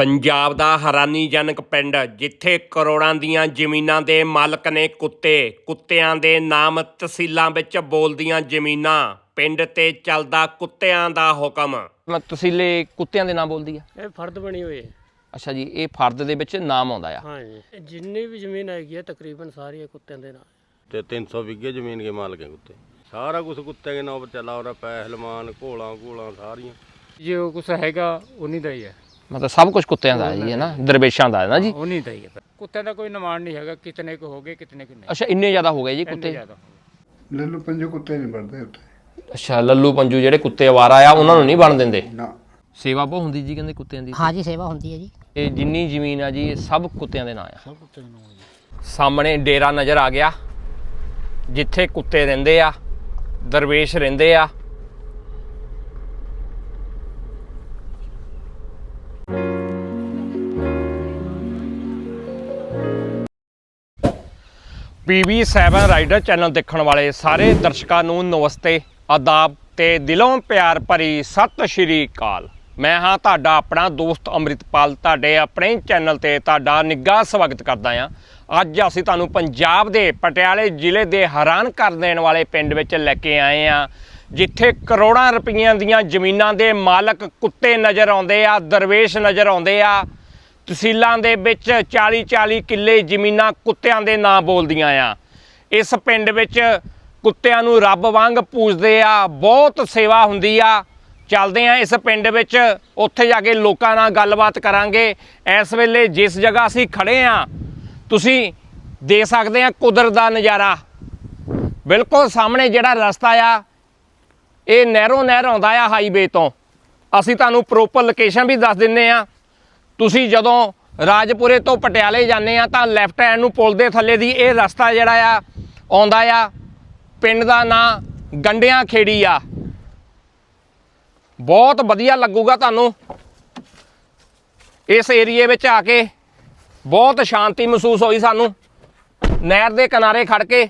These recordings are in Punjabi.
ਪੰਜਾਬ ਦਾ ਹੈਰਾਨੀਜਨਕ ਪਿੰਡ ਜਿੱਥੇ ਕਰੋੜਾਂ ਦੀਆਂ ਜ਼ਮੀਨਾਂ ਦੇ ਮਾਲਕ ਨੇ ਕੁੱਤੇ। ਕੁੱਤਿਆਂ ਦੇ ਨਾਮ ਤਹਿਸੀਲਾਂ ਵਿੱਚ ਬੋਲਦੀਆਂ ਜ਼ਮੀਨਾਂ। ਪਿੰਡ ਤੇ ਚੱਲਦਾ ਕੁੱਤਿਆਂ ਦਾ ਹੁਕਮ। ਮੈਂ ਤਸੀਲੇ ਕੁੱਤਿਆਂ ਦੇ ਨਾਮ ਬੋਲਦੀ ਆ? ਇਹ ਫਰਦ ਬਣੀ ਹੋਈ ਹੈ। ਅੱਛਾ ਜੀ ਇਹ ਫਰਦ ਦੇ ਵਿੱਚ ਨਾਮ ਆਉਂਦਾ ਆ। ਹਾਂਜੀ ਇਹ ਜਿੰਨੀ ਵੀ ਜ਼ਮੀਨ ਹੈਗੀ ਹੈ ਤਕਰੀਬਨ ਸਾਰੀ ਇਹ ਕੁੱਤਿਆਂ ਦੇ ਨਾਲ ਤੇ 300 ਵਿਗੇ ਜ਼ਮੀਨ ਕੇ ਮਾਲਕ ਹੈ ਕੁੱਤੇ। ਸਾਰਾ ਕੁਝ ਕੁੱਤੇ ਦੇ ਨਾਮ ਚੱਲਾ ਹੋ ਰਿਹਾ ਪਹਿਲਵਾਨ ਘੋਲਾਂ ਘੋਲਾਂ ਸਾਰੀਆਂ। ਜੋ ਕੁਛ ਹੈਗਾ ਉਨੀ ਦਾ ਹੀ ਹੈ। ਮਤਲਬ ਸਭ ਕੁਝ ਕੁੱਤਿਆਂ ਦਾ ਹੈ ਜੀ ਹੈ ਨਾ? ਦਰਵੇਸ਼ਾਂ ਦਾ ਹੈ ਨਾ ਜੀ ਉਨੀ ਦਾ ਹੀ ਹੈ ਕੁੱਤਿਆਂ ਦਾ ਕੋਈ ਨਿਮਾਣ ਨਹੀਂ ਹੈਗਾ ਕਿਤਨੇ ਕੁ ਹੋ ਗਏ ਕਿਤਨੇ ਕੁ ਨਹੀਂ। ਅੱਛਾ ਇੰਨੇ ਜ਼ਿਆਦਾ ਹੋ ਗਏ ਜੀ ਇੰਨੇ ਕੁੱਤੇ? ਜ਼ਿਆਦਾ ਲੱਲੂ ਪੰਜੋ ਕੁੱਤੇ ਨਹੀਂ ਵੜਦੇ ਉੱਤੇ ਅੱਛਾ ਲੱਲੂ ਪੰਜੂ ਜਿਹੜੇ ਕੁੱਤੇ ਆਵਾਰਾ ਆ ਉਹਨਾਂ ਨੂੰ ਨਹੀਂ ਬਣ ਦਿੰਦੇ? ਨਾ। ਸੇਵਾ ਬਹੁਤ ਹੁੰਦੀ ਜੀ ਕਹਿੰਦੇ ਕੁੱਤਿਆਂ ਦੀ। ਹਾਂ ਜੀ ਸੇਵਾ ਹੁੰਦੀ ਹੈ ਜੀ। ਇਹ ਜਿੰਨੀ ਜ਼ਮੀਨ ਆ ਜੀ ਇਹ ਸਭ ਕੁੱਤਿਆਂ ਦੇ ਨਾਂ ਆ। ਸਭ ਕੁੱਤਿਆਂ ਦੇ ਨਾਂ ਸਾਹਮਣੇ ਡੇਰਾ ਨਜ਼ਰ ਆ ਗਿਆ ਜਿੱਥੇ ਕੁੱਤੇ ਰਹਿੰਦੇ ਆ ਦਰਵੇਸ਼ ਰਹਿੰਦੇ ਆ PV7 ਰਾਈਡਰ ਚੈਨਲ ਦੇਖਣ ਵਾਲੇ ਸਾਰੇ ਦਰਸ਼ਕਾਂ ਨੂੰ ਨਮਸਤੇ, ਆਦਾਬ ਤੇ ਦਿਲੋਂ ਪਿਆਰ ਭਰੀ ਸਤਿ ਸ਼੍ਰੀ ਅਕਾਲ। ਮੈਂ ਹਾਂ ਤੁਹਾਡਾ ਆਪਣਾ ਦੋਸਤ ਅੰਮ੍ਰਿਤਪਾਲ, ਤੁਹਾਡੇ ਆਪਣੇ ਚੈਨਲ ਤੇ ਤੁਹਾਡਾ ਨਿੱਘਾ ਸਵਾਗਤ ਕਰਦਾ ਹਾਂ। ਅੱਜ ਅਸੀਂ ਤੁਹਾਨੂੰ ਪੰਜਾਬ ਦੇ ਪਟਿਆਲੇ ਜ਼ਿਲ੍ਹੇ ਦੇ ਹੈਰਾਨ ਕਰ ਦੇਣ ਵਾਲੇ ਪਿੰਡ ਵਿੱਚ ਲੈ ਕੇ ਆਏ ਹਾਂ, ਜਿੱਥੇ ਕਰੋੜਾਂ ਰੁਪਈਆਂ ਦੀਆਂ ਜ਼ਮੀਨਾਂ ਦੇ ਮਾਲਕ ਕੁੱਤੇ ਨਜ਼ਰ ਆਉਂਦੇ ਆ, ਦਰਵੇਸ਼ ਨਜ਼ਰ ਆਉਂਦੇ ਆ ਤਹਿਸੀਲਾਂ ਦੇ ਵਿੱਚ 40-40 ਕਿੱਲੇ ਜ਼ਮੀਨਾਂ ਕੁੱਤਿਆਂ ਦੇ ਨਾਂ ਬੋਲਦੀਆਂ ਆ। ਇਸ ਪਿੰਡ ਵਿੱਚ ਕੁੱਤਿਆਂ ਨੂੰ ਰੱਬ ਵਾਂਗ ਪੂਜਦੇ ਆ, ਬਹੁਤ ਸੇਵਾ ਹੁੰਦੀ ਆ। ਚੱਲਦੇ ਆ ਇਸ ਪਿੰਡ ਵਿੱਚ, ਉੱਥੇ ਜਾ ਕੇ ਲੋਕਾਂ ਨਾਲ ਗੱਲਬਾਤ ਕਰਾਂਗੇ। ਇਸ ਵੇਲੇ ਜਿਸ ਜਗ੍ਹਾ ਅਸੀਂ ਖੜੇ ਆ, ਤੁਸੀਂ ਦੇਖ ਸਕਦੇ ਆ ਕੁਦਰਤ ਦਾ ਨਜ਼ਾਰਾ। ਬਿਲਕੁਲ ਸਾਹਮਣੇ ਜਿਹੜਾ ਰਸਤਾ ਆ, ਇਹ ਨਹਿਰੋਂ ਨਹਿਰ ਆਉਂਦਾ ਆ ਹਾਈਵੇ ਤੋਂ। ਅਸੀਂ ਤੁਹਾਨੂੰ ਪ੍ਰੋਪਰ ਲੋਕੇਸ਼ਨ ਵੀ ਦੱਸ ਦਿੰਨੇ ਆ। ਤੁਸੀਂ ਜਦੋਂ ਰਾਜਪੁਰੇ ਤੋਂ ਪਟਿਆਲੇ ਜਾਂਦੇ ਆ ਤਾਂ ਲੈਫਟ ਹੈਂਡ ਨੂੰ ਪੁਲ ਦੇ ਥੱਲੇ ਦੀ ਇਹ ਰਸਤਾ ਜਿਹੜਾ ਆ, ਆਉਂਦਾ ਆ, ਪਿੰਡ ਦਾ ਨਾਂ ਗੰਡਿਆਂ ਖੇੜੀ ਆ। ਬਹੁਤ ਵਧੀਆ ਲੱਗੂਗਾ ਤੁਹਾਨੂੰ। ਇਸ ਏਰੀਏ ਵਿੱਚ ਆ ਕੇ ਬਹੁਤ ਸ਼ਾਂਤੀ ਮਹਿਸੂਸ ਹੋਈ ਸਾਨੂੰ। ਨਹਿਰ ਦੇ ਕਿਨਾਰੇ ਖੜ ਕੇ।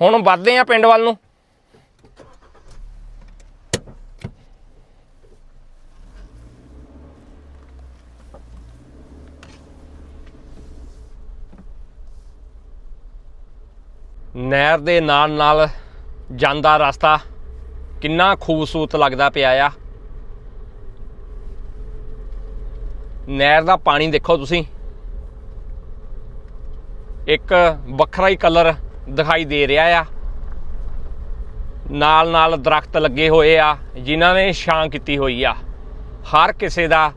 ਹੁਣ ਵੱਧਦੇ ਆ ਪਿੰਡ ਵੱਲ ਨੂੰ। ਨਹਿਰ ਦੇ ਨਾਲ ਨਾਲ ਜਾਂਦਾ ਰਸਤਾ ਕਿੰਨਾ ਖੂਬਸੂਰਤ ਲੱਗਦਾ ਪਿਆ ਆ। ਨਹਿਰ ਦਾ ਪਾਣੀ ਦੇਖੋ ਤੁਸੀਂ। ਇੱਕ ਵੱਖਰਾ ਹੀ ਕਲਰ ਦਿਖਾਈ ਦੇ ਰਿਹਾ ਆ। ਨਾਲ ਨਾਲ ਦਰਖਤ ਲੱਗੇ ਹੋਏ ਆ, ਜਿਨ੍ਹਾਂ ਨੇ ਛਾਂ ਕੀਤੀ ਹੋਈ ਆ। ਹਰ ਕਿਸੇ ਦਾ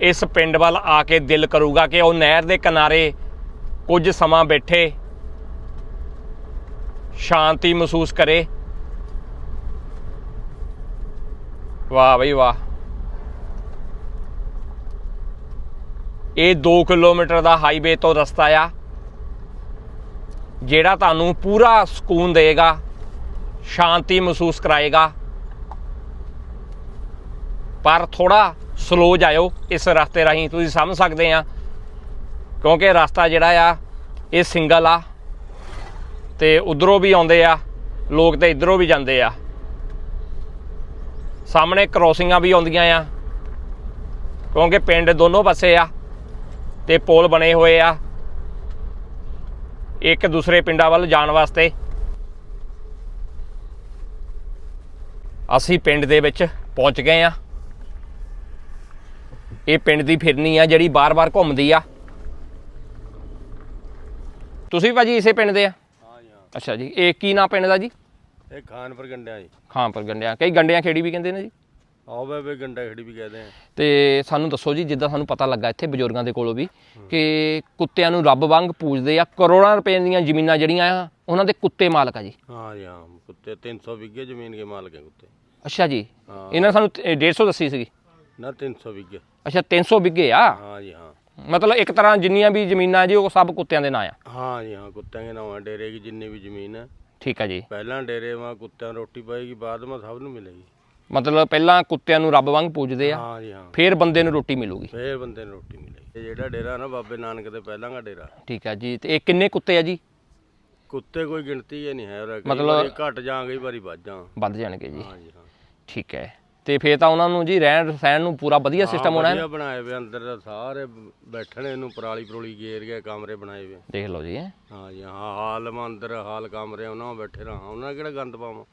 ਇਸ ਪਿੰਡ ਵੱਲ ਆ ਕੇ ਦਿਲ ਕਰੂਗਾ ਕਿ ਉਹ ਨਹਿਰ ਦੇ ਕਿਨਾਰੇ ਕੁਝ ਸਮਾਂ ਬੈਠੇ ਸ਼ਾਂਤੀ ਮਹਿਸੂਸ ਕਰੇ। ਵਾਹ ਬਈ ਵਾਹ। ਇਹ 2 ਕਿਲੋਮੀਟਰ ਦਾ ਹਾਈਵੇ ਤੋਂ ਰਸਤਾ ਆ, ਜਿਹੜਾ ਤੁਹਾਨੂੰ ਪੂਰਾ ਸਕੂਨ ਦੇਗਾ, ਸ਼ਾਂਤੀ ਮਹਿਸੂਸ ਕਰਾਏਗਾ। ਪਰ ਥੋੜਾ ਸਲੋ ਜਾਇਓ, ਇਸ ਰਸਤੇ ਰਾਹੀਂ ਤੁਸੀਂ ਸਮਝ ਸਕਦੇ ਆ, ਕਿਉਂਕਿ ਰਸਤਾ ਜਿਹੜਾ ਆ, ਇਹ ਸਿੰਗਲ ਆ। ਤੇ ਉਧਰੋਂ ਵੀ ਆਉਂਦੇ ਆ, ਲੋਕ ਤੇ ਇਧਰੋਂ ਵੀ ਜਾਂਦੇ ਆ। ਸਾਹਮਣੇ ਕ੍ਰੋਸਿੰਗਾਂ ਵੀ ਆਉਂਦੀਆਂ ਆ, ਕਿਉਂਕਿ ਪਿੰਡ ਦੋਨੋਂ ਪਾਸੇ ਆ ਤੇ ਪੁਲ ਬਣੇ ਹੋਏ ਆ, ਇੱਕ ਦੂਸਰੇ ਪਿੰਡਾਂ ਵੱਲ ਜਾਣ ਵਾਸਤੇ। ਅਸੀਂ ਪਿੰਡ ਦੇ ਵਿੱਚ ਪਹੁੰਚ ਗਏ ਆ। ਇਹ ਪਿੰਡ ਦੀ ਫਿਰਨੀ ਆ ਜਿਹੜੀ ਬਾਰ-ਬਾਰ ਘੁੰਮਦੀ ਆ। ਤੁਸੀਂ ਭਾਜੀ ਇਸੇ ਪਿੰਡ ਦੇ ਆ? ਅੱਛਾ ਜੀ ਇਹ ਕੀ ਨਾਂ ਪਿੰਡ ਦਾ ਜੀ? ਇਹ ਖਾਨਪੁਰ ਗੰਡਿਆਂ ਜੀ। ਖਾਂਪੁਰ ਗੰਡਿਆਂ ਕਈ ਗੰਡਿਆਂ ਖੇੜੀ ਵੀ ਕਹਿੰਦੇ ਨੇ ਜੀ? ਆਓ ਵੇ ਵੇ ਗੰਡਾ ਖੜੀ ਵੀ ਕਹਦੇ ਆ। ਤੇ ਸਾਨੂੰ ਦੱਸੋ ਜੀ ਜਿੱਦਾਂ ਸਾਨੂੰ ਪਤਾ ਲੱਗਾ ਇੱਥੇ ਬਜ਼ੁਰਗਾਂ ਦੇ ਕੋਲੋਂ ਵੀ ਕਿ ਕੁੱਤਿਆਂ ਨੂੰ ਰੱਬ ਵਾਂਗ ਪੂਜਦੇ ਆ ਕਰੋੜਾਂ ਰੁਪਏ ਦੀਆਂ ਜ਼ਮੀਨਾਂ ਜਿਹੜੀਆਂ ਆ ਉਹਨਾਂ ਦੇ ਕੁੱਤੇ ਮਾਲਕ ਆ ਜੀ। ਹਾਂ ਜੀ ਹਾਂ ਕੁੱਤੇ 300 ਵਿਗੇ ਜ਼ਮੀਨ ਕੇ ਮਾਲਕ ਹੈ ਕੁੱਤੇ। ਅੱਛਾ ਜੀ ਹਾਂ। ਇਹਨਾਂ ਸਾਨੂੰ ਤੇ 150 ਦੱਸੀ ਸੀਗੀ? ਨਾ 300 ਵਿਗੇ ਅੱਛਾ 300 ਵਿਗੇ ਆ? ਹਾਂ ਜੀ ਹਾਂ। ਮਤਲਬ ਇੱਕ ਤਰ੍ਹਾਂ ਜਿੰਨੀਆਂ ਵੀ ਜ਼ਮੀਨਾਂ ਜੀ ਉਹ ਸਭ ਕੁੱਤਿਆਂ ਦੇ ਨਾਂ ਆ। ਹਾਂ ਜੀ ਹਾਂ ਕੁੱਤਿਆਂ ਦੇ ਨਾਮ ਡੇਰੇ ਕੀ ਜਿੰਨੀ ਵੀ ਜ਼ਮੀਨ ਹੈ ਠੀਕ ਆ ਜੀ। ਪਹਿਲਾਂ ਡੇਰੇ ਮਾ ਕੁੱਤਿਆਂ ਰੋਟੀ ਪਾਏਗੀ ਬਾਅਦ ਮਾ ਸਭ ਨੂੰ ਮਿਲੇਗੀ। ਮਤਲਬ ਪਹਿਲਾਂ ਕੁੱਤਿਆਂ ਨੂੰ ਰੱਬ ਵਾਂਗ ਪੂਜਦੇ ਆ ਹਾਂ ਜੀ ਹਾਂ। ਫਿਰ ਬੰਦੇ ਨੂੰ ਰੋਟੀ ਮਿਲੂਗੀ। ਫੇਰ ਬੰਦੇ ਨੂੰ ਰੋਟੀ ਮਿਲੇਗੀ। ਇਹ ਜਿਹੜਾ ਡੇਰਾ ਨਾ ਬਾਬੇ ਨਾਨਕ ਦੇ ਪਹਿਲਾਂ ਦਾ ਡੇਰਾ। ਠੀਕ ਆ ਜੀ ਤੇ ਇਹ ਕਿੰਨੇ ਕੁੱਤੇ ਆ ਜੀ? ਕੁੱਤੇ ਕੋਈ ਗਿਣਤੀ ਹੀ ਨਹੀਂ ਹੈ ਉਹਦਾ ਮਤਲਬ- ਘਟ ਜਾਂ ਕਈ ਵਾਰੀ ਵੱਧ ਜਾਂ ਵੱਧ ਜਾਣਗੇ ਜੀ। ਹਾਂ ਜੀ ਹਾਂ। ਠੀਕ ਹੈ। ਤੇ ਫੇਰ ਤਾਂ ਉਹਨਾਂ ਨੂੰ ਜੀ ਰਹਿਣ ਸਹਿਣ ਨੂੰ ਪੂਰਾ ਵਧੀਆ ਸਿਸਟਮ ਹੋਣਾ ਹੈ ਵਧੀਆ ਨਾ ਬਣਾਏ ਵੇ ਅੰਦਰ ਤਾਂ ਸਾਰੇ ਬੈਠਣੇ ਨੂੰ ਪਰਾਲੀ ਪਰੋਲੀ ਗੇਰ ਕੇ ਕਮਰੇ ਬਣਾਏ ਵੇ। ਦੇਖ ਲਓ ਜੀ। ਹੈਂ। ਹਾਂ ਜੀ ਹਾਂ ਹਾਲ ਮਾ ਅੰਦਰ ਹਾਲ ਕਮਰੇ ਉਹਨਾਂ ਵਿੱਚ ਬੈਠੇ ਰਹਾਂ। ਉਹਨਾਂ ਕਿਹੜਾ ਗੰਦ ਪਾਵਾਂ?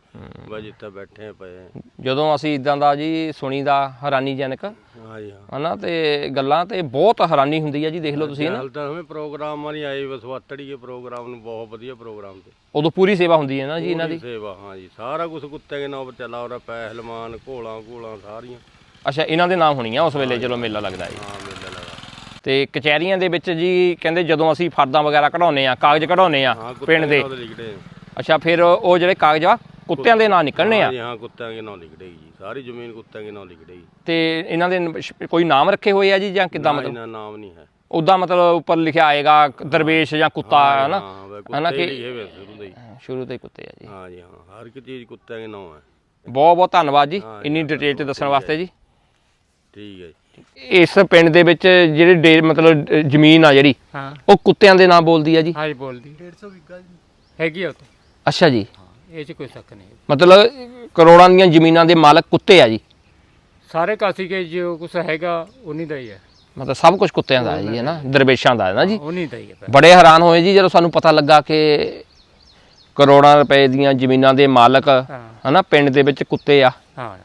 ਬਸ ਜਿੱਥੇ ਬੈਠੇ ਪਏ। ਜਦੋਂ ਅਸੀਂ ਇਦਾਂ ਦਾ ਜੀ ਸੁਣੀਦਾ ਹੈਰਾਨੀਜਨਕ ਹਾਂ ਜੀ ਹਾਂ। ਹਨਾ ਤੇ ਗੱਲਾਂ ਤੇ ਬਹੁਤ ਹੈਰਾਨੀ ਹੁੰਦੀ ਹੈ ਜੀ ਦੇਖ ਲਓ ਤੁਸੀਂ ਨਾ ਹਾਲ ਤਾਂ ਹਮੇ ਪ੍ਰੋਗਰਾਮ ਵਾਲੀ ਆਈ ਬਸ ਵਾਤੜੀ ਪ੍ਰੋਗਰਾਮ ਨੂੰ ਬਹੁਤ ਵਧੀਆ ਪ੍ਰੋਗਰਾਮ ਤੇ। ਉਦੋਂ ਪੂਰੀ ਸੇਵਾ ਹੁੰਦੀ ਹੈ ਨਾ ਜੀ ਇਹਨਾਂ ਦੀ। ਪੂਰੀ ਸੇਵਾ ਹਾਂ ਜੀ ਸਾਰਾ ਕੁਝ ਕੁੱਤੇ ਦੇ ਨਾਮ ਚੱਲਾ ਉਹਦਾ ਪਹਿਲਵਾਨ ਘੋਲਾਂ ਘੋਲਾਂ ਸਾਰੀਆਂ। ਅੱਛਾ ਇਹਨਾਂ ਦੇ ਨਾਮ ਹੋਣੀਆਂ ਉਸ ਵੇਲੇ ਜਦੋਂ ਮੇਲਾ ਲੱਗਦਾ ਜੀ ਹਾਂ ਮੇਲਾ ਲਗਾ ਤੇ ਕਚਹਿਰੀਆਂ ਦੇ ਵਿੱਚ ਜੀ ਕਹਿੰਦੇ ਜਦੋਂ ਅਸੀਂ ਫਰਦਾਂ ਵਗੈਰਾ ਕਢਾਉਨੇ ਆ ਕਾਗਜ਼ ਕਢਾਉਨੇ ਆ ਹਾਂ ਪਿੰਡ ਦੇ ਨਾਂ ਲਿਖੜੇ ਅੱਛਾ ਫਿਰ ਉਹ ਜਿਹੜੇ ਕਾਗਜ਼ ਆ ਕੁੱਤਿਆਂ ਦੇ ਨਾਂ ਨਿਕਲਣੇ ਆ? ਹਾਂ ਜੀ ਹਾਂ ਕੁੱਤਿਆਂ ਦੇ ਨਾਮ ਲਿਖੜੇਗੀ ਜੀ। ਸਾਰੀ ਜ਼ਮੀਨ ਕੁੱਤਿਆਂ ਦੇ ਨਾਮ ਲਿਖੜੇਗੀ ਤੇ ਇਹਨਾਂ ਦੇ ਨ- ਸ਼- ਕੋਈ ਨਾਮ ਰੱਖੇ ਹੋਏ ਆ ਜੀ ਜਾਂ ਕਿੱਦਾਂ ਮਤਲਬ? ਇਹਨਾਂ ਨਾਮ ਨਹੀਂ ਹੈ। ਉਦਾਂ ਮਤਲਬ ਉੱਪਰ ਲਿਖਿਆ ਆਏਗਾ ਦਰਵੇਸ਼ ਜਾਂ ਕੁੱਤਾ ਹੈ ਨਾ ਹਾਂ ਹਨਾ ਕੁੱਤੇ ਕਿ- ਲਿਖੇ ਸ਼ੁਰੂ ਤੋਂ ਹੀ। ਸ਼ੁਰੂ ਤੋਂ ਹੀ ਕੁੱਤੇ ਆ ਜੀ। ਹਾਂ ਜੀ ਹਾਂ ਹਰ ਇੱਕ ਚੀਜ਼ ਕੁੱਤਿਆਂ ਦੇ ਨਾਮ ਹੈ। ਬਹੁਤ ਬਹੁਤ ਧੰਨਵਾਦ ਜੀ ਹਾਂ, ਇੰਨੀ ਡਿਟੇਲ ਚ ਦੱਸਣ ਵਾਸਤੇ ਜੀ। ਠੀਕ ਹੈ ਜੀ। ਇਸ ਪਿੰਡ ਦੇ ਵਿੱਚ ਜਿਹੜੇ ਡੇ ਮਤਲਬ ਅ, ਜ਼ਮੀਨ ਆ ਜਿਹੜੀ ਹਾਂ। ਉਹ ਕੁੱਤਿਆਂ ਦੇ ਨਾਂ ਬੋਲਦੀ ਆ ਜੀ? ਹਾਂ ਜੀ ਬੋਲਦੀ। 150 ਵਿਗਾ ਜੀ ਹੈਗੀ ਆ ਉੱਥੇ। ਅੱਛਾ ਜੀ। ਹਾਂ ਇਹ 'ਚ ਕੋਈ ਸ਼ੱਕ ਨਹੀਂ। ਮਤਲਬ ਕਰੋੜਾਂ ਦੀਆਂ ਜ਼ਮੀਨਾਂ ਦੇ ਮਾਲਕ ਕੁੱਤੇ ਆ ਜੀ? ਸਾਰੇ ਕਾਸੀ ਕੇ ਜੋ ਕੁਛ ਹੈਗਾ ਉਨੀ ਦਾ ਹੀ ਹੈ ਮਤਲਬ ਸਭ ਕੁਝ ਕੁੱਤਿਆਂ ਦਾ ਹੈ ਜੀ ਹੈ ਨਾ? ਦਰਵੇਸ਼ਾਂ ਦਾ ਹੈ ਨਾ ਜੀ? ਉਨੀ ਦਾ ਹੀ ਹੈ ਬੜੇ ਹੈਰਾਨ ਹੋਏ ਜੀ ਜਦੋਂ ਸਾਨੂੰ ਪਤਾ ਲੱਗਾ ਕਿ ਕਰੋੜਾਂ ਰੁਪਏ ਦੀਆਂ ਜ਼ਮੀਨਾਂ ਦੇ ਮਾਲਕ ਹਨਾ ਪਿੰਡ ਦੇ ਵਿੱਚ ਕੁੱਤੇ ਆ। ਹਾਂ।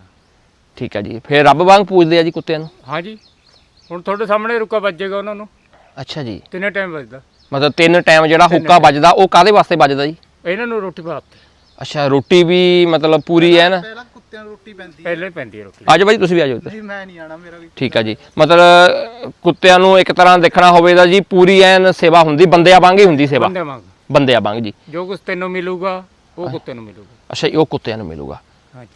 ਠੀਕ ਹੈ ਜੀ। ਫਿਰ ਰੱਬ ਵਾਂਗ ਪੂਜਦੇ ਆ ਜੀ ਕੁੱਤਿਆਂ ਨੂੰ? ਹਾਂ ਜੀ ਹੁਣ ਤੁਹਾਡੇ ਸਾਹਮਣੇ ਰੁਕਾ ਵੱਜੇਗਾ ਉਹਨਾਂ ਨੂੰ। ਅੱਛਾ ਜੀ। ਤਿੰਨੇ ਟਾਈਮ ਵੱਜਦਾ। ਮਤਲਬ ਤਿੰਨ ਟਾਈਮ ਜਿਹੜਾ ਹੁੱਕਾ ਵੱਜਦਾ ਉਹ ਕਾਦੇ ਵਾਸਤੇ ਵੱਜਦਾ ਜੀ? ਇਹਨਾਂ ਨੂੰ ਰੋਟੀ ਭਾਤ ਅੱਛਾ ਰੋਟੀ ਵੀ ਮਤਲਬ ਪੂਰੀ ਹੈ ਨਾ? ਪਹਿਲਾਂ ਕੁੱਤਿਆਂ ਨੂੰ ਰੋਟੀ ਪੈਂਦੀ ਪਹਿਲੇ ਪੈਂਦੀ ਹੈ ਰੋਟੀ। ਆਜੋ ਬਾਈ ਤੁਸੀਂ ਵੀ ਆਜੋ। ਨਹੀਂ ਮੈਂ ਨਹੀਂ ਆਣਾ ਮੇਰਾ ਵੀ ਠੀਕ ਹੈ ਜੀ। ਮਤਲਬ ਕੁੱਤਿਆਂ ਨੂੰ ਇੱਕ ਤਰ੍ਹਾਂ ਦੇਖਣਾ ਹੋਵੇ ਤਾਂ ਜੀ ਪੂਰੀ ਐਨ ਸੇਵਾ ਹੁੰਦੀ ਬੰਦਿਆਂ ਵਾਂਗ ਹੀ ਹੁੰਦੀ ਸੇਵਾ। ਬੰਦੇ ਬੰਦਿਆਂ ਵਾਂਗ ਜੀ। ਜੋ ਕੁਛ ਤੈਨੂੰ ਮਿਲੂਗਾ ਉਹ ਕੁੱਤੇ ਨੂੰ ਮਿਲੂਗਾ। ਅੱਛਾ ਜੀ, ਉਹ ਕੁੱਤਿਆਂ ਨੂੰ ਮਿਲੂਗਾ। ਹਾਂ ਜੀ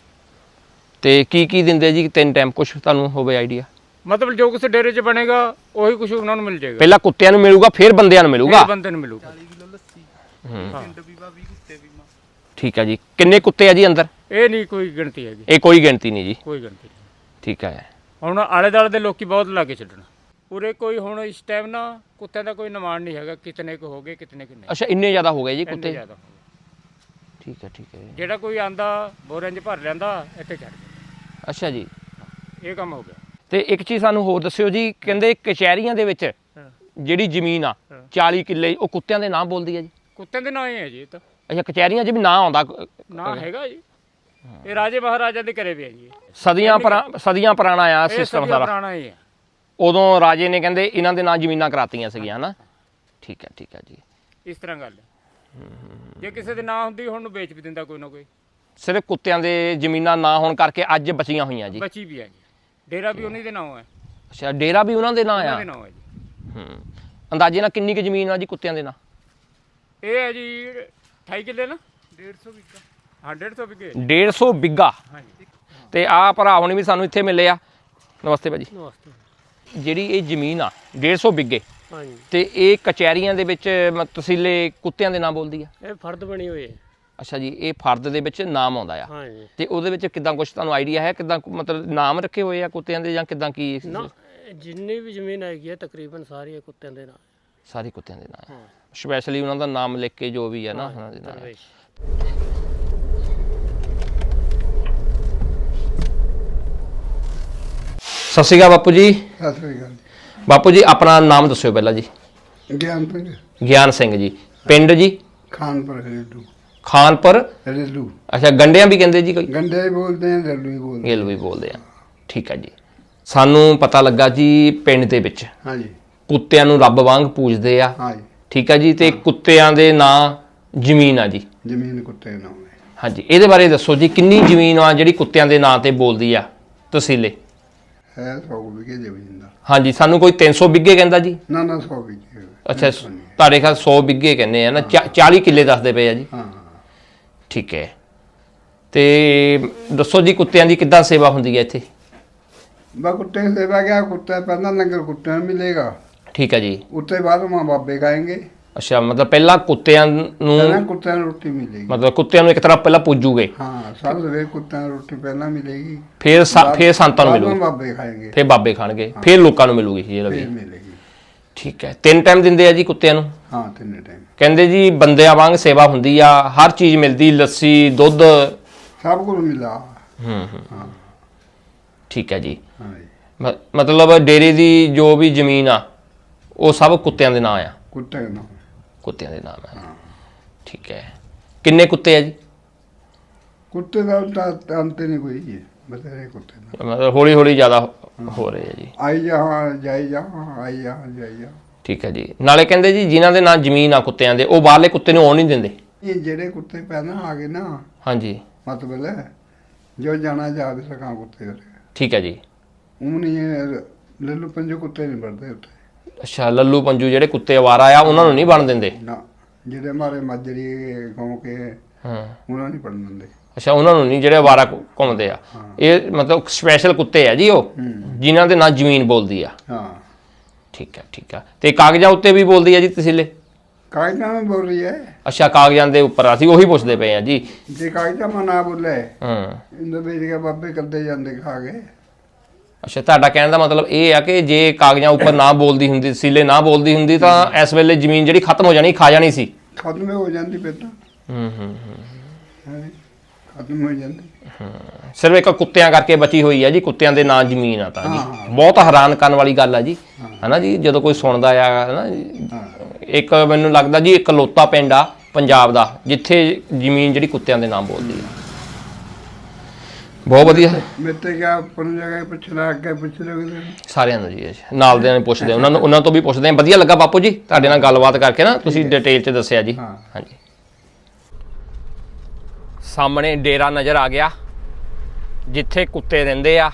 ਤੇ ਕੀ ਕੀ ਦਿੰਦੇ ਜੀ? ਤਿੰਨ ਟਾਈਮ ਕੁਝ ਤੁਹਾਨੂੰ ਹੋਵੇ ਆਈਡੀਆ? ਮਤਲਬ ਜੋ ਕੁਛ ਡੇਰੇ 'ਚ ਬਣੇਗਾ ਉਹੀ ਕੁਛ ਉਹਨਾਂ ਨੂੰ ਮਿਲ ਜਾਏਗਾ। ਪਹਿਲਾਂ ਕੁੱਤਿਆਂ ਨੂੰ ਮਿਲੂਗਾ ਫਿਰ ਬੰਦਿਆਂ ਨੂੰ ਮਿਲੂਗਾ? ਫਿਰ ਬੰਦੇ ਨੂੰ ਮਿਲੂਗਾ। 40 ਕਿਲੋ ਲੱਸੀ। ਹੂੰ। ਪਿੰਡ ਵੀਵਾ 20 ਕੁੱਤੇ ਵੀਮਾ ਠੀਕ ਹੈ ਜੀ। ਕਿੰਨੇ ਕੁੱਤੇ ਆ ਜੀ ਅੰਦਰ? ਇਹ ਨਹੀਂ ਕੋਈ ਗਿਣਤੀ ਹੈਗੀ। ਇਹ ਕੋਈ ਗਿਣਤੀ ਨਹੀਂ ਜੀ। ਕੋਈ ਗਿਣਤੀ ਨਹੀਂ। ਠੀਕ ਹੈ। ਹੁਣ ਆਲੇ ਦਾਲੇ ਦੇ ਲੋਕੀ ਬਹੁਤ ਲਾਗੇ ਛੱਡਣ। ਉਰੇ ਕੋਈ ਹੁਣ ਇਸ ਟਾਈਮ ਨਾ ਕੁੱਤਿਆਂ ਦਾ ਕੋਈ ਨਿਮਾਣ ਨਹੀਂ ਹੈਗਾ ਕਿਤਨੇ ਕੁ ਹੋ ਗਏ ਕਿਤਨੇ ਕੁ ਨਹੀਂ। ਅੱਛਾ ਇੰਨੇ ਜ਼ਿਆਦਾ ਹੋ ਗਏ ਜੀ ਇੰਨੇ ਕੁੱਤੇ? ਜ਼ਿਆਦਾ ਹੋ ਗਏ। ਠੀਕ ਹੈ ਠੀਕ ਹੈ। ਜਿਹੜਾ ਕੋਈ ਆਂਦਾ ਬੋਰਿਆਂ 'ਚ ਭਰ ਲੈਂਦਾ ਇੱਥੇ ਛੱਡ। ਅੱਛਾ ਜੀ। ਇਹ ਕੰਮ ਹੋ ਗਿਆ। ਤੇ ਇੱਕ ਚੀਜ਼ ਸਾਨੂੰ ਹੋਰ ਦੱਸਿਓ ਜੀ ਕਹਿੰਦੇ ਕਚਹਿਰੀਆਂ ਦੇ ਵਿੱਚ। ਜਿਹੜੀ ਜ਼ਮੀਨ ਆ 40 ਕਿੱਲੇ ਉਹ ਕੁੱਤਿਆਂ ਦੇ ਨਾਮ ਬੋਲਦੀ ਹੈ ਜੀ? ਕੁੱਤਿਆਂ ਦੇ ਨਾਂ ਹੀ ਹੈ ਜੀ ਇਹ ਤਾਂ। ਅੱਛਾ ਕਚਹਿਰੀਆਂ 'ਚ ਵੀ ਨਾਂ ਆਉਂਦਾ ਨਾ ਹੈਗਾ। ਜੀ। ਇਹ ਰਾਜੇ ਮਹਾਰਾਜਾ ਦੇ ਘਰੇ ਵੀ ਹੈ ਜੀ। ਇਹ। ਸਦੀਆਂ ਪੁਰਾ- ਸਦੀਆਂ ਪੁਰਾਣਾ ਆ ਇਹ ਸਿਸਟਮ ਸਦੀਆਂ ਸਾਰਾ। ਪੁਰਾਣਾ ਹੀ ਹੈ। ਉਦੋਂ ਰਾਜੇ ਨੇ ਕਹਿੰਦੇ ਇਹਨਾਂ ਦੇ ਨਾਂ ਜ਼ਮੀਨਾਂ ਕਰਾਤੀਆਂ ਸੀਗੀਆਂ ਹਨਾ? ਠੀਕ ਹੈ ਠੀਕ ਹੈ ਜੀ। ਇਸ ਤਰ੍ਹਾਂ ਗੱਲ ਹੈ। ਜੇ ਕਿਸੇ ਦੇ ਨਾਂ ਹੁੰਦੀ ਹੁਣ ਨੂੰ ਵੇਚ ਵੀ ਦਿੰਦਾ ਕੋਈ ਨਾ ਕੋਈ। ਸਿਰਫ ਕੁੱਤਿਆਂ ਦੇ ਜ਼ਮੀਨਾਂ ਨਾ ਹੋਣ ਕਰਕੇ ਅੱਜ ਬਚੀਆਂ ਹੋਈਆਂ ਜੀ। ਬਚੀ ਵੀ ਹੈ ਜੀ। ਡੇਰਾ ਵੀ ਉਨੀ ਦੇ ਨਾਂ ਹੈ। ਅੱਛਾ ਡੇਰਾ ਵੀ ਉਹਨਾਂ ਦੇ ਨਾਂ ਉਹਨਾਂ ਆ ਦੇ ਨਾਂ ਹੈ ਜੀ। ਹੂੰ। ਅੰਦਾਜ਼ੇ ਨਾਲ ਕਿੰਨੀ ਕੁ ਜ਼ਮੀਨ ਆ ਜੀ ਕੁੱਤਿਆਂ ਦੇ ਨਾਂ? ਇਹ ਹੈ ਜੀ 28 ਕਿੱਲੇ ਨਾ? 150 ਵੀਗਾ ਹਾਂ 150 ਵਿਗੇ 150 ਬਿੱਗਾ। ਹਾਂਜੀ। ਤੇ ਆਹ ਭਰਾ ਹੁਣੀ ਵੀ ਸਾਨੂੰ ਇੱਥੇ ਮਿਲੇ ਆ। ਨਮਸਤੇ ਭਾਜੀ। ਨਮਸਤੇ। ਜਿਹੜੀ ਇਹ ਜ਼ਮੀਨ ਆ 150 ਬਿੱਗੇ। ਹਾਂਜੀ। ਤੇ ਇਹ ਕਚਹਿਰੀਆਂ ਦੇ ਵਿੱਚ ਮ- ਤਸੀਲੇ ਕੁੱਤਿਆਂ ਦੇ ਨਾਂ ਬੋਲਦੀ ਆ? ਇਹ ਫਰਦ ਬਣੀ ਹੋਈ ਹੈ। ਅੱਛਾ ਜੀ ਇਹ ਫਰਦ ਦੇ ਵਿੱਚ ਨਾਮ ਆਉਂਦਾ ਆ। ਹਾਂਜੀ। ਤੇ ਉਹਦੇ ਵਿੱਚ ਕਿਦਾਂ ਕੁਝ ਤੁਹਾਨੂੰ ਆਈਡੀਆ ਹੈ? ਕਿਦਾਂ ਮਤਲਬ ਨਾਮ ਰੱਖੇ ਹੋਏ ਆ ਕੁੱਤਿਆਂ ਦੇ ਜਾਂ ਕਿਦਾਂ ਕੀ ਨਾ ਇਹ ਜਿੰਨੀ ਵੀ ਜ਼ਮੀਨ ਹੈਗੀ ਹੈ ਤਕਰੀਬਨ ਸਾਰੀ ਇਹ ਕੁੱਤਿਆਂ ਦੇ ਨਾਲ ਸਾਰੇ ਕੁੱਤਿਆਂ ਦੇ ਨਾਂ ਹਾਂ। ਸਪੈਸ਼ਲੀ ਉਹਨਾਂ ਦਾ ਨਾਮ ਲਿਖ ਕੇ ਜੋ ਵੀ ਹੈ ਨਾ ਉਹਨਾਂ ਦੇ ਨਾਂ ਦਰਵੇਸ਼। ਸਤਿ ਸ਼੍ਰੀ ਅਕਾਲ ਬਾਪੂ ਜੀ। ਸਤਿ ਸ੍ਰੀ ਅਕਾਲ ਬਾਪੂ ਜੀ ਆਪਣਾ ਨਾਮ ਦੱਸਿਓ ਪਹਿਲਾਂ ਜੀ। ਜੀ ਗਿਆਨ ਸਿੰਘ। ਗਿਆਨ ਸਿੰਘ ਜੀ। ਪਿੰਡ ਜੀ? ਖਾਨਪੁਰ ਰੇਲੂ। ਖਾਨਪੁਰ? ਰੇਲੂ। ਅੱਛਾ ਗੰਡਿਆਂ ਵੀ ਕਹਿੰਦੇ ਜੀ ਕੋਈ? ਗੰਡੇ ਵੀ ਬੋਲਦੇ ਆ ਰੇਲੂ ਵੀ ਬੋਲਦੇ ਗਿੱਲ ਵੀ ਬੋਲਦੇ ਆ। ਠੀਕ ਹੈ ਜੀ। ਸਾਨੂੰ ਪਤਾ ਲੱਗਾ ਜੀ ਪਿੰਡ ਦੇ ਵਿੱਚ। ਹਾਂਜੀ। ਕੁੱਤਿਆਂ ਨੂੰ ਰੱਬ ਵਾਂਗ ਪੂਜਦੇ ਆ। ਹਾਂਜੀ। ਠੀਕ ਹੈ ਜੀ ਤੇ ਕੁੱਤਿਆਂ ਦੇ ਨਾਂ ਜ਼ਮੀਨ ਆ ਜੀ। ਜ਼ਮੀਨ ਕੁੱਤੇ ਨਾ ਹੋਵੇ ਹਾਂਜੀ ਇਹਦੇ ਬਾਰੇ ਦੱਸੋ ਜੀ ਕਿੰਨੀ ਜ਼ਮੀਨ ਆ ਜਿਹੜੀ ਕੁੱਤਿਆਂ ਦੇ ਨਾਂ ਤੇ ਬੋਲਦੀ ਆ? ਤਸੀਲੇ। ਹੈ 100 ਵਿਗੇ ਦਾ। ਹਾਂਜੀ ਸਾਨੂੰ ਕੋਈ 300 ਬਿੱਗੇ ਕਹਿੰਦਾ ਜੀ? ਨਾ ਨਾ 100 ਵਿਗੇ ਅੱਛਾ ਤੁਹਾਡੇ ਖਿਆਲ 100 ਬਿੱਗੇ ਕਹਿੰਦੇ ਆ ਨਾ? ਚਾ- 40 ਕਿੱਲੇ ਦੱਸਦੇ ਪਏ ਆ ਜੀ। ਹਾਂ। ਠੀਕ ਹੈ। ਤੇ ਦੱਸੋ ਜੀ ਕੁੱਤਿਆਂ ਦੀ ਕਿੱਦਾਂ ਸੇਵਾ ਹੁੰਦੀ ਹੈ ਇੱਥੇ? ਬਾ ਕੁੱਤੇ ਸੇਵਾ ਗਿਆ ਕੁੱਤਾ ਪਹਿਲਾਂ ਲੰਗਰ ਕੁੱਤਿਆਂ ਨੂੰ ਮਿਲੇਗਾ। ਠੀਕ ਹੈ ਜੀ। ਉੱਤੇ ਬਾਅਦ ਮਾਂ ਬਾਬੇ ਖਾਏਂਗੇ। ਅੱਛਾ ਮਤਲਬ ਪਹਿਲਾਂ ਕੁੱਤਿਆਂ ਪਹਿਲਾਂ ਨੂੰ ਕੁੱਤਿਆਂ ਨੂੰ ਰੋਟੀ ਮਿਲੇਗੀ। ਮਤਲਬ ਕੁੱਤਿਆਂ ਨੂੰ ਇੱਕ ਤਰ੍ਹਾਂ ਪਹਿਲਾਂ ਪੂਜੂਗੇ? ਹਾਂ ਸਭ ਸਵੇਰ ਕੁੱਤਿਆਂ ਨੂੰ ਰੋਟੀ ਪਹਿਲਾਂ ਮਿਲੇਗੀ। ਫਿਰ ਸਾ- ਫਿਰ ਸੰਤਾਂ ਨੂੰ ਮਿਲੂਗੀ। ਬਾਬੇ ਖਾਏਂਗੇ ਫਿਰ ਬਾਬੇ ਖਾਣਗੇ। ਫਿਰ ਲੋਕਾਂ ਨੂੰ ਮਿਲੂਗੀ ਜੀ ਫਿਰ ਲਵੀ ਮਿਲੇਗੀ। ਠੀਕ ਹੈ। ਤਿੰਨ ਟਾਈਮ ਦਿੰਦੇ ਆ ਜੀ ਕੁੱਤਿਆਂ ਨੂੰ? ਹਾਂ ਤਿੰਨੇ ਟਾਈਮ ਕਹਿੰਦੇ ਜੀ ਬੰਦਿਆਂ ਵਾਂਗ ਸੇਵਾ ਹੁੰਦੀ ਆ ਹਰ ਚੀਜ਼ ਮਿਲਦੀ ਲੱਸੀ ਦੁੱਧ। ਸਭ ਕੁਝ ਮਿਲਾ ਹੂੰ ਹੂੰ। ਹਾਂ। ਠੀਕ ਹੈ ਜੀ। ਹਾਂ ਜੀ। ਮ- ਮਤਲਬ ਡੇਰੇ ਦੀ ਜੋ ਵੀ ਜ਼ਮੀਨ ਆ ਉਹ ਸਭ ਕੁੱਤਿਆਂ ਦੇ ਨਾਂ ਆ। ਕੁੱਤੇ ਦਾ ਨਾਮ ਕੁੱਤਿਆਂ ਦੇ ਨਾਮ ਆ ਠੀਕ ਹੈ। ਕਿੰਨੇ ਕੁੱਤੇ ਆ ਜੀ? ਕੁੱਤੇ ਦਾ ਤਾਂ ਅੰਤ ਨਹੀਂ ਕੋਈ ਜੀ ਬਥੇਰੇ ਕੁੱਤੇ ਦਾ। ਮਤਲਬ ਹੌਲੀ ਹੌਲੀ ਜ਼ਿਆਦਾ ਹੋ ਰਹੇ ਆ ਜੀ। ਆਈ ਜਾ ਜਾਈ ਜਾ ਆਈ ਜਾ ਜਾਈ ਜਾ। ਠੀਕ ਹੈ ਜੀ। ਨਾਲੇ ਕਹਿੰਦੇ ਜੀ ਜਿਨ੍ਹਾਂ ਦੇ ਨਾਂ ਜ਼ਮੀਨ ਆ ਕੁੱਤਿਆਂ ਦੇ ਉਹ ਬਾਹਰਲੇ ਕੁੱਤੇ ਨੂੰ ਆਉਣ ਨਹੀਂ ਦਿੰਦੇ। ਇਹ ਜਿਹੜੇ ਕੁੱਤੇ ਪੈਦਾ ਆ ਗਏ ਨਾ ਹਾਂਜੀ। ਮਤਲਬ ਹੈ ਜੋ ਜਾਣਾ ਜਾਦ ਸਕਾਂ ਕੁੱਤੇ ਠੀਕ ਹੈ ਜੀ। ਉਹ ਨਹੀਂ ਇਹ ਲੱਲੂ ਪੰਜੋ ਕੁੱਤੇ ਨਹੀਂ ਵੜਦੇ ਉੱਤੇ ਅੱਛਾ ਲੱਲੂ ਪੰਜੂ ਜਿਹੜੇ ਕੁੱਤੇ ਆਵਾਰਾ ਆ ਉਹਨਾਂ ਨੂੰ ਨਹੀਂ ਬਣ ਦਿੰਦੇ? ਨਾ ਜਿਹੜੇ ਮਾਰੇ ਮਾਜਰੀ ਗਾਉਂ ਕੇ ਹਾਂ। ਉਹਨਾਂ ਨਹੀਂ ਪੜਨ ਦਿੰਦੇ। ਅੱਛਾ ਉਹਨਾਂ ਨੂੰ ਨਹੀਂ ਜਿਹੜੇ ਆਵਾਰਾ ਘੁੰਮਦੇ ਆ। ਇਹ ਮਤਲਬ ਸਪੈਸ਼ਲ ਕੁੱਤੇ ਆ ਜੀ ਉਹ ਜਿਨ੍ਹਾਂ ਦੇ ਨਾਂ ਜ਼ਮੀਨ ਬੋਲਦੀ ਆ। ਹਾਂ। ਠੀਕ ਹੈ ਠੀਕ ਆ। ਤੇ ਕਾਗਜ਼ਾਂ ਉੱਤੇ ਵੀ ਬੋਲਦੀ ਆ ਜੀ ਤਸੀਲੇ ਕਾਇਦਾ ਮੈਂ ਬੋਲ ਰਹੀ ਹੈ। ਅੱਛਾ ਕਾਗਜ਼ਾਂ ਦੇ ਉੱਪਰ ਅਸੀਂ ਉਹੀ ਪੁੱਛਦੇ ਪਏ ਆ ਜੀ। ਜੇ ਕਾਇਦਾ ਮੈਂ ਨਾ ਬੋਲੇ ਹਾਂ। ਇਹਨਾਂ ਵੇਚ ਕੇ ਬਾਬੇ ਕਰਦੇ ਜਾਂਦੇ ਖਾ ਕੇ। ਅੱਛਾ ਤੁਹਾਡਾ ਕਹਿਣ ਦਾ ਮਤਲਬ ਇਹ ਆ ਕਿ ਜੇ ਕਾਗਜ਼ਾਂ ਉੱਪਰ ਨਾ ਬੋਲਦੀ ਹੁੰਦੀ ਤਸੀਲੇ ਨਾ ਬੋਲਦੀ ਹੁੰਦੀ ਤਾਂ ਇਸ ਵੇਲੇ ਜ਼ਮੀਨ ਜਿਹੜੀ ਖਤਮ ਹੋ ਜਾਣੀ ਖਾ ਜਾਣੀ ਸੀ। ਖਤਮ ਹੋ ਜਾਂਦੀ ਫਿਰ ਤਾਂ। ਹੂੰ ਹੂੰ ਹੂੰ। ਹੈਂ। ਖਤਮ ਹੋ ਜਾਂਦੀ। ਸਿਰਫ ਇੱਕ ਕੁੱਤਿਆਂ ਕਰਕੇ ਬਚੀ ਹੋਈ ਆ ਜੀ ਕੁੱਤਿਆਂ ਦੇ ਨਾਂ ਜ਼ਮੀਨ ਆ ਤਾਂ ਜੀ। ਬਹੁਤ ਹੈਰਾਨ ਕਰਨ ਵਾਲੀ ਗੱਲ ਆ ਜੀ। ਹਨਾ ਜੀ ਜਦੋਂ ਕੋਈ ਸੁਣਦਾ ਆ ਹਨਾ। ਇੱਕ ਮੈਨੂੰ ਲੱਗਦਾ ਜੀ ਇਕਲੌਤਾ ਪਿੰਡ ਆ ਪੰਜਾਬ ਦਾ ਜਿੱਥੇ ਜ਼ਮੀਨ ਜਿਹੜੀ ਕੁੱਤਿਆਂ ਦੇ ਨਾਮ ਬੋਲਦੀ ਆ। ਬਹੁਤ ਵਧੀਆ। ਮੇਰੇ ਤੇ ਕਿਆ ਪਨ ਜਗ੍ਹਾ ਪੁੱਛਣਾ ਅੱਗੇ ਪੁੱਛ ਲੋਗੇ ਸਾਰਿਆਂ ਨੂੰ ਜੀ ਨਾਲ ਦੇ ਨੇ ਪੁੱਛਦੇ ਉਹਨਾਂ ਨੂੰ ਉਹਨਾਂ ਤੋਂ ਵੀ ਪੁੱਛਦੇ ਆ। ਵਧੀਆ ਲੱਗਾ ਬਾਪੂ ਜੀ ਤੁਹਾਡੇ ਨਾਲ ਗੱਲਬਾਤ ਕਰਕੇ ਨਾ ਤੁਸੀਂ ਡਿਟੇਲ 'ਚ ਦੱਸਿਆ ਜੀ। ਹਾਂ। ਹਾਂਜੀ। ਸਾਹਮਣੇ ਡੇਰਾ ਨਜ਼ਰ ਆ ਗਿਆ। ਜਿੱਥੇ ਕੁੱਤੇ ਰਹਿੰਦੇ ਆ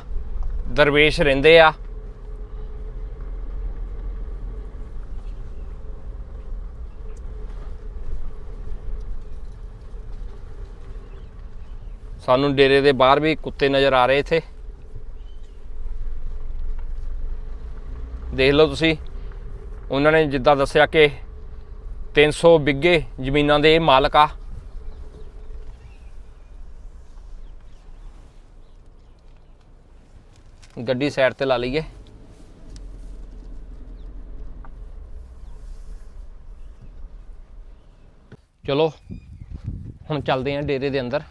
ਦਰਵੇਸ਼ ਰਹਿੰਦੇ ਆ। ਸਾਨੂੰ ਡੇਰੇ ਦੇ ਬਾਹਰ ਵੀ ਕੁੱਤੇ ਨਜ਼ਰ ਆ ਰਹੇ ਇੱਥੇ। ਦੇਖ ਲਓ ਤੁਸੀਂ, ਉਹਨਾਂ ਨੇ ਜਿੱਦਾਂ ਦੱਸਿਆ ਕਿ 300 ਬਿੱਗੇ ਜ਼ਮੀਨਾਂ ਦੇ ਇਹ ਮਾਲਕ ਆ। ਗੱਡੀ ਸਾਈਡ ਤੇ ਲਾ ਲਈਏ। ਚਲੋ, ਹੁਣ ਚੱਲਦੇ ਆਂ ਡੇਰੇ ਦੇ ਅੰਦਰ।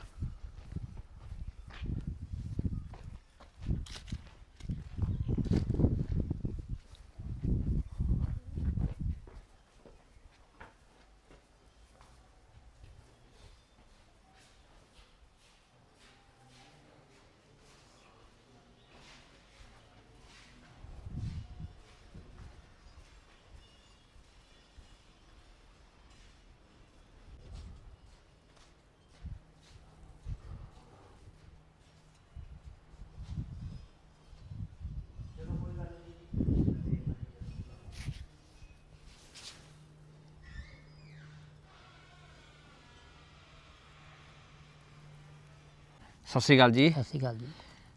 ਸਤਿ ਸ਼੍ਰੀ ਅਕਾਲ ਜੀ। ਸਤਿ ਸ਼੍ਰੀ ਅਕਾਲ ਜੀ।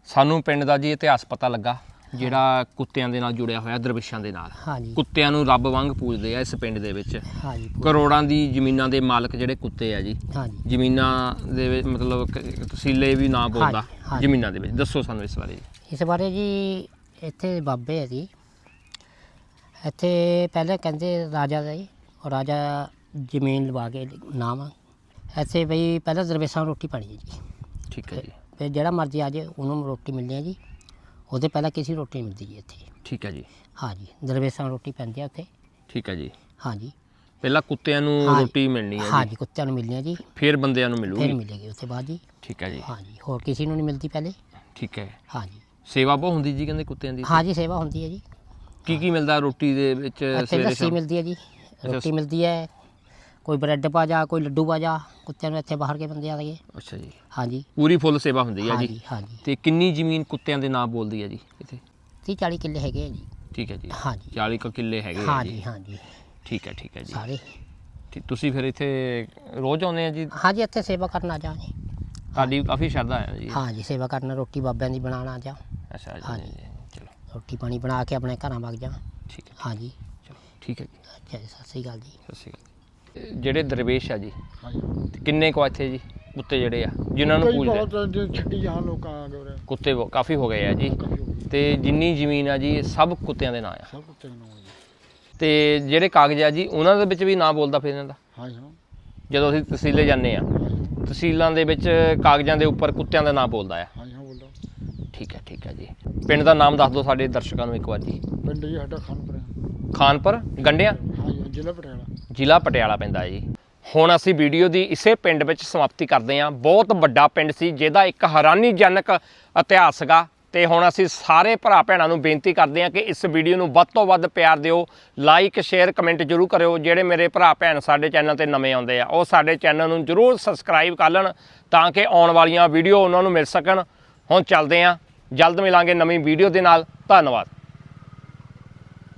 ਸਾਨੂੰ ਪਿੰਡ ਦਾ ਜੀ ਇਤਿਹਾਸ ਪਤਾ ਲੱਗਾ ਜਿਹੜਾ ਕੁੱਤਿਆਂ ਦੇ ਨਾਲ ਜੁੜਿਆ ਹੋਇਆ ਦਰਵੇਸ਼ਾਂ ਦੇ ਨਾਲ। ਹਾਂਜੀ। ਕੁੱਤਿਆਂ ਨੂੰ ਰੱਬ ਵਾਂਗ ਪੂਜਦੇ ਆ ਇਸ ਪਿੰਡ ਦੇ ਵਿੱਚ। ਹਾਂਜੀ ਕਰੋੜਾਂ ਦੀ ਜ਼ਮੀਨਾਂ ਦੇ ਮਾਲਕ ਜਿਹੜੇ ਕੁੱਤੇ ਆ ਜੀ। ਹਾਂਜੀ। ਜ਼ਮੀਨਾਂ ਦੇ ਵਿੱਚ ਮਤਲਬ ਕ- ਤਸੀਲੇ ਵੀ ਨਾ ਬੋਲਦਾ ਹਾਂਜੀ, ਹਾਂਜੀ। ਜ਼ਮੀਨਾਂ ਦੇ ਵਿੱਚ। ਦੱਸੋ ਸਾਨੂੰ ਇਸ ਬਾਰੇ ਜੀ। ਇਸ ਬਾਰੇ ਜੀ ਇੱਥੇ ਬਾਬੇ ਹੈ ਜੀ। ਇੱਥੇ ਪਹਿਲੇ ਕਹਿੰਦੇ ਰਾਜਾ ਦਾ ਜੀ ਉਹ ਰਾਜਾ ਜ਼ਮੀਨ ਲਵਾ ਕੇ ਨਾਮ ਇੱਥੇ ਬਈ ਪਹਿਲਾਂ ਦਰਵੇਸ਼ਾਂ ਨੂੰ ਰੋਟੀ ਪਾਣੀ ਹੈ ਜੀ। ਠੀਕ ਹੈ ਜੀ। ਫਿਰ ਜਿਹੜਾ ਮਰਜ਼ੀ ਆ ਜਾਏ ਉਹਨੂੰ ਰੋਟੀ ਮਿਲਣੀ ਹੈ ਜੀ। ਉਹਦੇ ਪਹਿਲਾਂ ਕਿਸੇ ਰੋਟੀ ਨਹੀਂ ਮਿਲਦੀ ਜੀ ਇੱਥੇ। ਠੀਕ ਹੈ ਜੀ। ਹਾਂਜੀ ਦਰਵੇਸ਼ਾਂ ਨੂੰ ਰੋਟੀ ਪੈਂਦੀ ਆ ਉੱਥੇ। ਠੀਕ ਹੈ ਜੀ। ਹਾਂਜੀ ਪਹਿਲਾਂ ਕੁੱਤਿਆਂ ਨੂੰ। ਰੋਟੀ ਮਿਲਣੀ ਹੈ ਜੀ। ਹਾਂਜੀ ਕੁੱਤਿਆਂ ਨੂੰ ਮਿਲਣੀ ਹੈ ਜੀ। ਫਿਰ ਬੰਦਿਆਂ ਨੂੰ ਫਿਰ ਮਿਲੂਗੀ ਮਿਲੇਗੀ ਉੱਥੇ ਬਾਅਦ ਜੀ। ਠੀਕ ਹੈ ਜੀ। ਹਾਂਜੀ ਹੋਰ ਕਿਸੇ ਨੂੰ ਨਹੀਂ ਮਿਲਦੀ ਪਹਿਲੇ। ਠੀਕ ਹੈ। ਹਾਂਜੀ ਸੇਵਾ ਬਹੁਤ ਹੁੰਦੀ ਜੀ ਕਹਿੰਦੇ ਕੁੱਤਿਆਂ ਦੀ ਹਾਂਜੀ ਸੇਵਾ ਹੁੰਦੀ ਹੈ ਜੀ। ਕੀ ਕੀ ਮਿਲਦਾ ਰੋਟੀ ਦੇ ਵਿੱਚ ਇੱਥੇ ਸਵੇਰੇ ਲੱਸੀ ਸ਼ਾਮ? ਮਿਲਦੀ ਹੈ ਜੀ। ਰੋਟੀ ਮਿਲਦੀ ਹੈ ਕੋਈ ਬ੍ਰੈਡ ਪਾ ਜਾ ਕੋਈ ਲੱਡੂ ਪਾ ਜਾ ਕੁੱਤਿਆਂ ਨੂੰ ਇੱਥੇ ਬਾਹਰ ਕੇ ਬੰਦੇ ਆ ਗਏ ਅੱਛਾ ਜੀ। ਹਾਂਜੀ। ਪੂਰੀ ਫੁੱਲ ਸੇਵਾ ਹੁੰਦੀ ਹੈ ਜੀ। ਹਾਂਜੀ ਹਾਂਜੀ। ਤੇ ਕਿੰਨੀ ਜ਼ਮੀਨ ਕੁੱਤਿਆਂ ਦੇ ਨਾਂ ਬੋਲਦੀ ਹੈ ਜੀ ਇੱਥੇ? 30 40 ਕਿੱਲੇ ਹੈਗੇ ਆ ਜੀ। ਠੀਕ ਹੈ ਜੀ। ਹਾਂਜੀ। 40 ਕੁ ਕਿੱਲੇ ਹੈਗੇ ਆ ਹਾਂਜੀ ਜੀ। ਹਾਂਜੀ। ਠੀਕ ਹੈ ਠੀਕ ਹੈ ਜੀ। ਸਾਰੇ। ਠੀਕ ਤੁਸੀਂ ਫਿਰ ਇੱਥੇ ਰੋਜ਼ ਆਉਂਦੇ ਆ ਜੀ? ਹਾਂਜੀ ਇੱਥੇ ਸੇਵਾ ਕਰਨ ਆ ਜਾ ਜੀ ਤੁਹਾਡੀ ਕਾਫੀ ਸ਼ਰਧਾ ਹੈ ਜੀ। ਹਾਂਜੀ ਸੇਵਾ ਕਰਨ ਰੋਟੀ ਬਾਬਿਆਂ ਦੀ ਬਣਾਉਣ ਆ ਜਾ ਅੱਛਾ ਜੀ ਹਾਂਜੀ। ਜੀ, ਚਲੋ। ਰੋਟੀ ਪਾਣੀ ਬਣਾ ਕੇ ਆਪਣੇ ਘਰਾਂ ਵਗ ਜਾ ਠੀਕ ਹੈ। ਹਾਂਜੀ। ਚਲੋ ਠੀਕ ਹੈ ਜੀ। ਅੱਛਾ ਜੀ ਸਤਿ ਸ੍ਰੀ ਅਕਾਲ ਜੀ। ਸਤਿ ਸ਼੍ਰੀ ਅਕਾਲ ਇਹ ਜਿਹੜੇ ਦਰਵੇਸ਼ ਆ ਜੀ ਤੇ ਕਿੰਨੇ ਕੁ ਆ ਇੱਥੇ ਜੀ ਕੁੱਤੇ ਜਿਹੜੇ ਆ ਜਿਨ੍ਹਾਂ ਨੂੰ ਪੂਜਦੇ? ਬਹੁਤ ਛੱਡੀ ਜਹਾਂ ਲੋਕਾਂ ਆ। ਗਏ ਕੁੱਤੇ ਕਾਫੀ ਹੋ ਗਏ ਆ ਜੀ। ਕਾਫੀ ਹੋ ਤੇ ਜਿੰਨੀ ਜ਼ਮੀਨ ਆ ਜੀ ਇਹ ਸਭ ਕੁੱਤਿਆਂ ਦੇ ਨਾਂ ਆ। ਸਭ ਕੁੱਤੇ ਨੂੰ ਜੀ। ਤੇ ਜਿਹੜੇ ਕਾਗਜ਼ ਆ ਜੀ ਉਹਨਾਂ ਦੇ ਵਿੱਚ ਵੀ ਨਾਂ ਬੋਲਦਾ ਫਿਰ ਇਹਨਾਂ ਦਾ? ਹਾਂ ਹਾਂ। ਜਦੋਂ ਅਸੀਂ ਤਹਿਸੀਲੇ ਜਾਂਦੇ ਆ ਤਹਿਸੀਲਾਂ ਦੇ ਵਿੱਚ ਕਾਗਜ਼ਾਂ ਦੇ ਉੱਪਰ ਕੁੱਤਿਆਂ ਦਾ ਨਾਂ ਬੋਲਦਾ ਆ। ਹਾਂ ਹਾਂ ਬੋਲੋ ਠੀਕ ਹੈ ਠੀਕ ਹੈ ਜੀ। ਪਿੰਡ ਦਾ ਨਾਮ ਦੱਸ ਦਿਓ ਸਾਡੇ ਦਰਸ਼ਕਾਂ ਨੂੰ ਇੱਕ ਵਾਰ ਜੀ। ਪਿੰਡ ਜੀ ਸਾਡਾ ਖਾਨਪੁਰ ਹੈ ਖਾਨਪੁਰ ਗੰਡਿਆਂ? ਹਾਂ ਜੀ ਜ਼ਿਲ੍ਹਾ ਪਟਿਆਲਾ। ਜ਼ਿਲ੍ਹਾ ਪਟਿਆਲਾ ਪੈਂਦਾ ਜੀ। ਹੁਣ ਅਸੀਂ ਵੀਡੀਓ ਦੀ ਇਸੇ ਪਿੰਡ ਵਿੱਚ ਸਮਾਪਤੀ ਕਰਦੇ ਹਾਂ। ਬਹੁਤ ਵੱਡਾ ਪਿੰਡ ਸੀ, ਜਿਹਦਾ ਇੱਕ ਹੈਰਾਨੀਜਨਕ ਇਤਿਹਾਸ ਹੈਗਾ। ਤੇ ਹੁਣ ਅਸੀਂ ਸਾਰੇ ਭਰਾ ਭੈਣਾਂ ਨੂੰ ਬੇਨਤੀ ਕਰਦੇ ਹਾਂ ਕਿ ਇਸ ਵੀਡੀਓ ਨੂੰ ਵੱਧ ਤੋਂ ਵੱਧ ਪਿਆਰ ਦਿਓ ਲਾਈਕ ਸ਼ੇਅਰ ਕਮੈਂਟ ਜਰੂਰ ਕਰਿਓ। ਜਿਹੜੇ ਮੇਰੇ ਭਰਾ ਭੈਣ ਸਾਡੇ ਚੈਨਲ ਤੇ ਨਵੇਂ ਆਉਂਦੇ ਆ, ਉਹ ਸਾਡੇ ਚੈਨਲ ਨੂੰ ਜਰੂਰ ਸਬਸਕ੍ਰਾਈਬ ਕਰ ਲੈਣ ਤਾਂ ਕਿ ਆਉਣ ਵਾਲੀਆਂ ਵੀਡੀਓ ਉਹਨਾਂ ਨੂੰ ਮਿਲ ਸਕਣ। ਹੁਣ ਚੱਲਦੇ ਹਾਂ। ਜਲਦ ਮਿਲਾਂਗੇ ਨਵੀਂ ਵੀਡੀਓ ਦੇ ਨਾਲ। ਧੰਨਵਾਦ।